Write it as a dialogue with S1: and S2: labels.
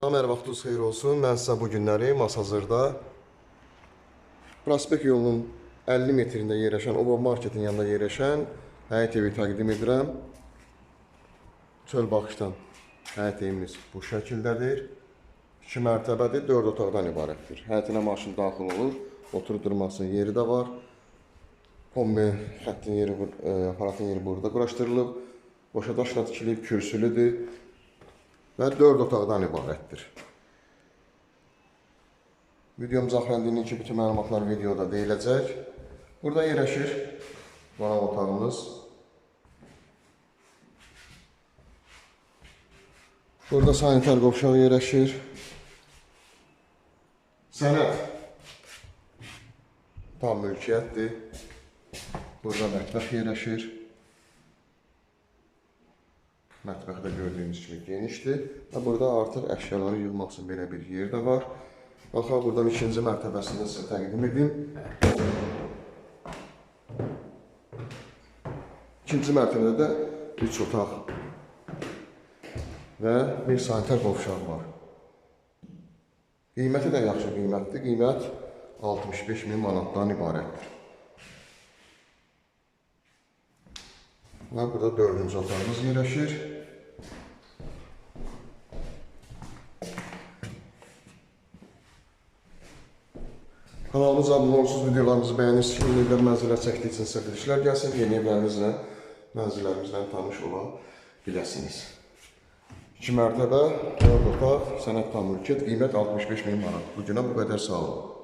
S1: Salam, hər vaxtınız xeyir olsun. Mən sizə bu günləri Masazırda Prospekt yolunun 50 metrində yerləşən, Oba marketin yanında yerləşən həyət evi təqdim edirəm. Çöl baxışdan həyət evimiz bu şəkildədir. 2 mərtəbədir, 4 otaqdan ibarətdir. Həyətinə maşın daxil olur, oturub durmasının yeri də var. Kombi xəttin yeri, e, aparatın yeri burada quraşdırılıb. Boşa daşla tikilib, kürsülüdür və 4 otaqdan ibarətdir. Videomuz axırındakı ki, bütün məlumatlar videoda deyiləcək. Burada yerləşir qonaq otağımız. Burada sanitar qovşağı yerləşir. Sənət tam mülkiyyətdir. Burada mətbəx yerləşir. Mətbəx də gördüyünüz kimi genişdir və burada artıq əşyaları yığmaq üçün belə bir yer də var. Baxaq buradan ikinci mərtəbəsini sizə təqdim edim. İkinci mərtəbədə də 3 otaq və bir sanitar qovşaq var. Qiyməti də yaxşı qiymətdir. Qiymət 65 min manatdan ibarətdir. Və burada dördüncü otağımız yerləşir. Kanalımıza abunə olursunuz, videolarımızı bəyənirsiniz, yeni evlər mənzillər çəkdiyi üçün sizə bilişlər yeni evlərinizlə, mənzillərimizlə tanış ola biləsiniz. 2 mərtəbə, 4 otaq, sənət tam mülkiyyət, qiymət 65 min manat. Bu günə bu qədər sağ olun.